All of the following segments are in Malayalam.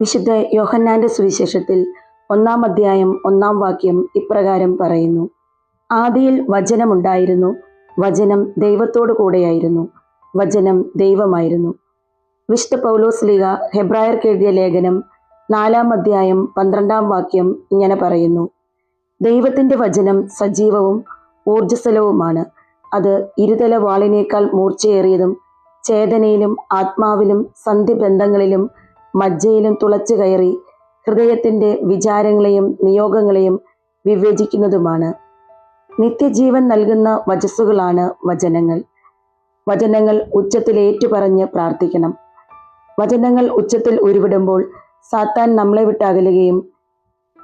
വിശുദ്ധ യോഹന്നാന്റെ സുവിശേഷത്തിൽ ഒന്നാം അധ്യായം ഒന്നാം വാക്യം ഇപ്രകാരം പറയുന്നു. ആദിയിൽ വചനമുണ്ടായിരുന്നു. വചനം ദൈവത്തോടു കൂടെയായിരുന്നു. വചനം ദൈവമായിരുന്നു. വിശുദ്ധ പൗലോസ് ലീഗ ഹെബ്രായർക്ക് എഴുതിയ ലേഖനം നാലാം അധ്യായം പന്ത്രണ്ടാം വാക്യം ഇങ്ങനെ പറയുന്നു. ദൈവത്തിന്റെ വചനം സജീവവും ഊർജസ്വലവുമാണ് അത് ഇരുതല വാളിനേക്കാൾ മൂർച്ചയേറിയതും ചേതനയിലും ആത്മാവിലും സന്ധിബന്ധങ്ങളിലും മജ്ജയിലും തുളച്ചു കയറി ഹൃദയത്തിന്റെ വിചാരങ്ങളെയും നിയോഗങ്ങളെയും വിവേചിക്കുന്നതുമാണ്. നിത്യജീവൻ നൽകുന്ന വചസ്സുകളാണ് വചനങ്ങൾ. വചനങ്ങൾ ഉച്ചത്തിൽ ഏറ്റുപറഞ്ഞ് പ്രാർത്ഥിക്കണം. വചനങ്ങൾ ഉച്ചത്തിൽ ഉരുവിടുമ്പോൾ സാത്താൻ നമ്മളെ വിട്ടകലുകയും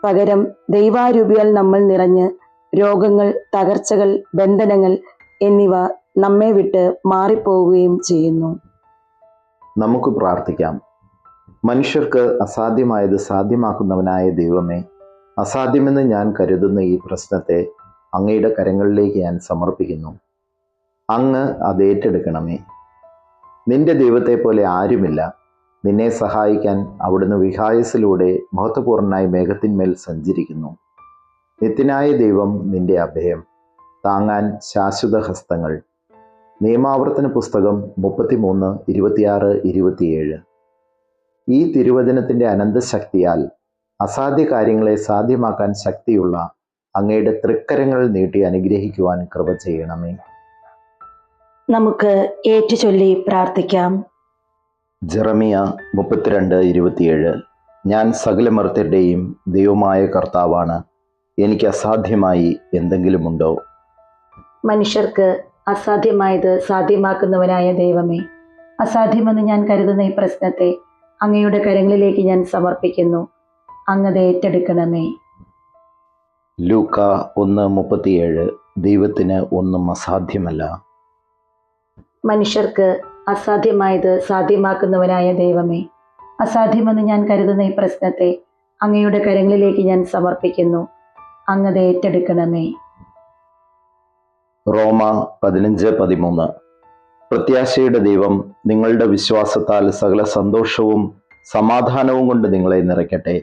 പകരം ദൈവാരൂപിയാൽ നമ്മൾ നിറഞ്ഞ് രോഗങ്ങൾ തകർച്ചകൾ ബന്ധനങ്ങൾ എന്നിവ നമ്മെ വിട്ട് മാറിപ്പോവുകയും ചെയ്യുന്നു. നമുക്ക് പ്രാർത്ഥിക്കാം. മനുഷ്യർക്ക് അസാധ്യമായത് സാധ്യമാക്കുന്നവനായ ദൈവമേ അസാധ്യമെന്ന് ഞാൻ കരുതുന്ന ഈ പ്രശ്നത്തെ അങ്ങയുടെ കരങ്ങളിലേക്ക് ഞാൻ സമർപ്പിക്കുന്നു. അങ്ങ് അത് ഏറ്റെടുക്കണമേ. നിന്റെ ദൈവത്തെ പോലെ ആരുമില്ല. നിന്നെ സഹായിക്കാൻ അവിടുന്ന് വിഹായസിലൂടെ മഹത്വപൂർണമായി മേഘത്തിന്മേൽ സഞ്ചരിക്കുന്നു. നിത്യനായ ദൈവം നിന്റെ അഭയം. താങ്ങാൻ ശാശ്വത ഹസ്തങ്ങൾ. നിയമാവർത്തന പുസ്തകം മുപ്പത്തിമൂന്ന് ഇരുപത്തിയാറ് ഇരുപത്തിയേഴ്. ഈ തിരുവചനത്തിന്റെ അനന്തശക്തിയാൽ അസാധ്യ കാര്യങ്ങളെ സാധ്യമാക്കാൻ ശക്തിയുള്ള അങ്ങയുടെ തൃക്കരങ്ങൾ നീട്ടി അനുഗ്രഹിക്കുവാൻ കൃപ ചെയ്യണമേ. നമുക്ക് ഏറ്റുചൊല്ലി പ്രാർത്ഥിക്കാം. ജെറമിയ മുപ്പത്തിരണ്ട് ഇരുപത്തിയേഴ്. ഞാൻ സകലമർത്തരുടെയും ദൈവമായ കർത്താവാണ്. എനിക്ക് അസാധ്യമായി എന്തെങ്കിലുമുണ്ടോ? മനുഷ്യർക്ക് അസാധ്യമായത് സാധ്യമാക്കുന്നവനായ ദൈവമേ അസാധ്യമെന്ന് ഞാൻ കരുതുന്ന ഈ പ്രശ്നത്തെ അങ്ങയുടെ കരങ്ങളിലേക്ക് ഞാൻ സമർപ്പിക്കുന്നു. അങ്ങത് ഏറ്റെടുക്കണമേ. ലൂക്ക ഒന്ന് മുപ്പത്തിയേഴ് ദൈവത്തിന് ഒന്നും അസാധ്യമല്ല. മനുഷ്യർക്ക് അസാധ്യമായത് സാധ്യമാക്കുന്നവനായ ദൈവമേ. അസാധ്യമെന്ന് ഞാൻ കരുതുന്ന ഈ പ്രശ്നത്തെ അങ്ങയുടെ കരങ്ങളിലേക്ക് ഞാൻ സമർപ്പിക്കുന്നു. അങ്ങത് ഏറ്റെടുക്കണമേ. റോമ പതിനഞ്ച് പതിമൂന്ന്. പ്രത്യാശയുടെ ദൈവം നിങ്ങളുടെ വിശ്വാസത്താൽ സകല സന്തോഷവും സമാധാനവും കൊണ്ട് നിങ്ങളെ നിറയ്ക്കട്ടെ.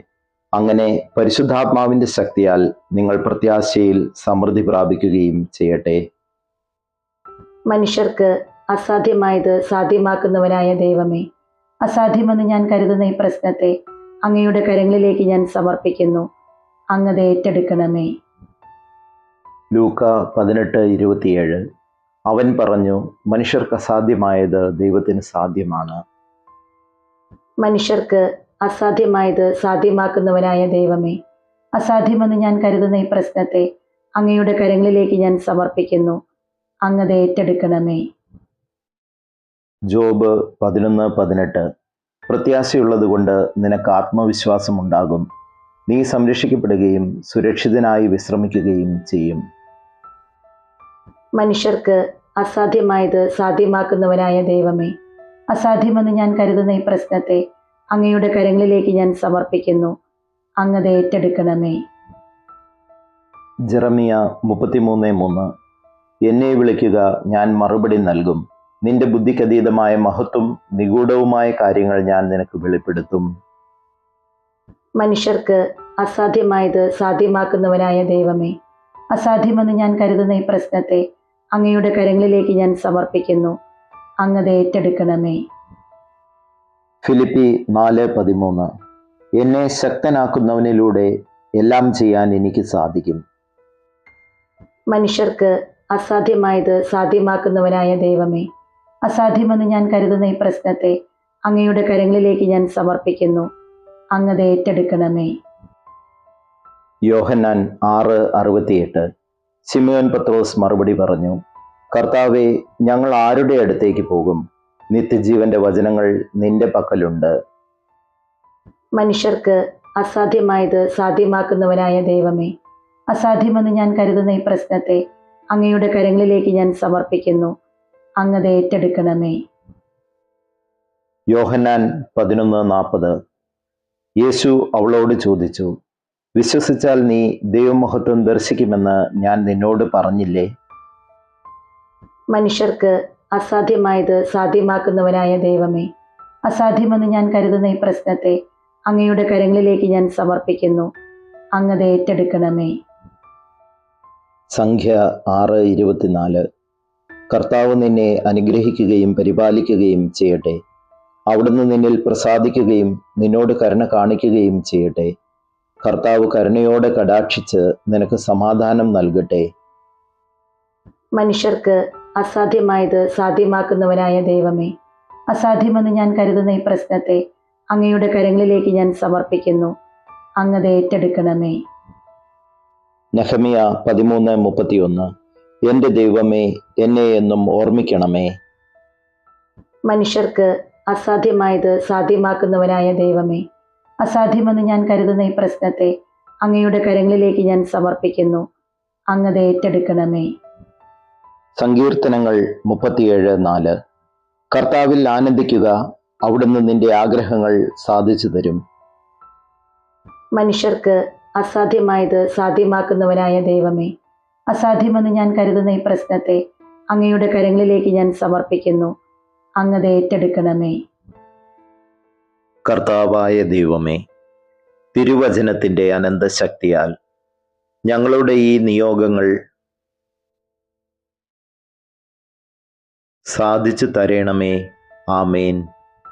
അങ്ങനെ പരിശുദ്ധാത്മാവിന്റെ ശക്തിയാൽ നിങ്ങൾ പ്രത്യാശയിൽ സമൃദ്ധി പ്രാപിക്കുകയും ചെയ്യട്ടെ. മനുഷ്യർക്ക് അസാധ്യമായത് സാധ്യമാക്കുന്നവനായ ദൈവമേ അസാധ്യമെന്ന് ഞാൻ കരുതുന്ന ഈ പ്രശ്നത്തെ അങ്ങയുടെ കരങ്ങളിലേക്ക് ഞാൻ സമർപ്പിക്കുന്നു. അങ്ങത് ഏറ്റെടുക്കണമേ. ലൂക്ക പതിനെട്ട് ഇരുപത്തിയേഴ്. അവൻ പറഞ്ഞു മനുഷ്യർക്ക് അസാധ്യമായത് ദൈവത്തിന് സാധ്യമാണ്. മനുഷ്യർക്ക് അസാധ്യമായത് സാധ്യമാക്കുന്നവനായ ദൈവമേ. അസാധ്യമെന്ന് ഞാൻ കരുതുന്ന ഈ പ്രശ്നത്തെ അങ്ങയുടെ കരങ്ങളിലേക്ക് ഞാൻ സമർപ്പിക്കുന്നു. അങ്ങത് ഏറ്റെടുക്കണമേ. ജോബ് പതിനൊന്ന് പതിനെട്ട്. പ്രത്യാശയുള്ളതുകൊണ്ട് നിനക്ക് ആത്മവിശ്വാസമുണ്ടാകും. നീ സംരക്ഷിക്കപ്പെടുകയും സുരക്ഷിതനായി വിശ്രമിക്കുകയും ചെയ്യും. മനുഷ്യർക്ക് അസാധ്യമായത് സാധ്യമാക്കുന്നവനായ ദൈവമേ. അസാധ്യമെന്ന് ഞാൻ കരുതുന്ന ഈ പ്രശ്നത്തെ അങ്ങയുടെ കരങ്ങളിലേക്ക് ഞാൻ സമർപ്പിക്കുന്നു. അങ്ങത് ഏറ്റെടുക്കണമേ. ജെറമിയ മുപ്പത്തിമൂന്ന് മൂന്ന്. എന്നെ വിളിക്കുക ഞാൻ മറുപടി നൽകും. നിന്റെ ബുദ്ധിക്കതീതമായ മഹത്വം നിഗൂഢവുമായ കാര്യങ്ങൾ ഞാൻ നിനക്ക് വെളിപ്പെടുത്തും. മനുഷ്യർക്ക് അസാധ്യമായത് സാധ്യമാക്കുന്നവനായ ദൈവമേ അസാധ്യമെന്ന് ഞാൻ കരുതുന്ന ഈ പ്രശ്നത്തെ അങ്ങയുടെ കരങ്ങളിലേക്ക് ഞാൻ സമർപ്പിക്കുന്നു. അങ്ങത് ഏറ്റെടുക്കണമേ. ഫിലിപ്പി നാല് പതിമൂന്ന്. എന്നെ ശക്തനാക്കുന്നവനിലൂടെ എല്ലാം ചെയ്യാൻ എനിക്ക് സാധിക്കും. മനുഷ്യർക്ക് അസാധ്യമായത് സാധ്യമാക്കുന്നവനായ ദൈവമേ അസാധ്യമെന്ന് ഞാൻ കരുതുന്ന ഈ പ്രശ്നത്തെ അങ്ങയുടെ കരങ്ങളിലേക്ക് ഞാൻ സമർപ്പിക്കുന്നു. അങ്ങത് ഏറ്റെടുക്കണമേ. യോഹന്നാൻ ആറ് അറുപത്തിയെട്ട്. സിമിയോൻ പത്രോസ് മറുപടി പറഞ്ഞു കർത്താവെ ഞങ്ങൾ ആരുടെ അടുത്തേക്ക് പോകും? നിത്യജീവന്റെ വചനങ്ങൾ നിന്റെ പക്കലുണ്ട്. മനുഷ്യർക്ക് അസാധ്യമായത് സാധ്യമാക്കുന്നവനായ ദൈവമേ അസാധ്യമെന്ന് ഞാൻ കരുതുന്ന ഈ പ്രശ്നത്തെ അങ്ങയുടെ കരങ്ങളിലേക്ക് ഞാൻ സമർപ്പിക്കുന്നു. അങ്ങത് ഏറ്റെടുക്കണമേ. യോഹന്നാൻ പതിനൊന്ന് നാൽപ്പത് യേശു അവളോട് ചോദിച്ചു വിശ്വസിച്ചാൽ നീ ദൈവമഹത്വം ദർശിക്കുമെന്ന് ഞാൻ നിന്നോട് പറഞ്ഞില്ലേ? മനുഷ്യർക്ക് അസാധ്യമായത് സാധ്യമാക്കുന്നവനായ ദൈവമേ. അസാധ്യമെന്ന് ഞാൻ കരുതുന്ന ഈ പ്രശ്നത്തെ അങ്ങയുടെ കരങ്ങളിലേക്ക് ഞാൻ സമർപ്പിക്കുന്നു. അങ്ങത് ഏറ്റെടുക്കണമേ. സംഖ്യ ആറ് ഇരുപത്തിനാല്. കർത്താവ് നിന്നെ അനുഗ്രഹിക്കുകയും പരിപാലിക്കുകയും ചെയ്യട്ടെ. അവിടുന്ന് നിന്നിൽ പ്രസാദിക്കുകയും നിന്നോട് കരുണ കാണിക്കുകയും ചെയ്യട്ടെ. കർത്താവ് കരുണയോടെ കടാക്ഷിച്ച് നിനക്ക് സമാധാനം നൽകട്ടെ. മനുഷ്യർക്ക് അസാധ്യമായത് സാധ്യമാക്കുന്നവനായ ദൈവമേ. അസാധ്യമെന്ന് ഞാൻ കരുതുന്ന ഈ പ്രശ്നത്തെ അങ്ങയുടെ കരങ്ങളിലേക്ക് ഞാൻ സമർപ്പിക്കുന്നു. അങ്ങത് ഏറ്റെടുക്കണമേ. നഹമിയ പതിമൂന്ന് മുപ്പത്തിയൊന്ന്. എന്റെ ദൈവമേ എന്നെ എന്നും ഓർമ്മിക്കണമേ. മനുഷ്യർക്ക് അസാധ്യമായത് സാധ്യമാക്കുന്നവനായ ദൈവമേ. അസാധ്യമെന്ന് ഞാൻ കരുതുന്ന ഈ പ്രശ്നത്തെ അങ്ങയുടെ കരങ്ങളിലേക്ക് ഞാൻ സമർപ്പിക്കുന്നു. അങ്ങത് ഏറ്റെടുക്കണമേ. സങ്കീർത്തനങ്ങൾ മുപ്പത്തിയേഴ് നാല്. കർത്താവിൽ ആനന്ദിക്കുക അവിടുന്ന് നിന്റെ ആഗ്രഹങ്ങൾ സാധിച്ചു തരും. മനുഷ്യർക്ക് അസാധ്യമായത് സാധ്യമാക്കുന്നവനായ ദൈവമേ അസാധ്യമെന്ന് ഞാൻ കരുതുന്ന ഈ പ്രശ്നത്തെ അങ്ങയുടെ കരങ്ങളിലേക്ക് ഞാൻ സമർപ്പിക്കുന്നു. അങ്ങത് ഏറ്റെടുക്കണമേ. കർത്താവായ ദൈവമേ തിരുവചനത്തിന്റെ അനന്തശക്തിയാൽ ഞങ്ങളുടെ ഈ നിയോഗങ്ങൾ സാധിച്ചു തരണമേ. ആമേൻ.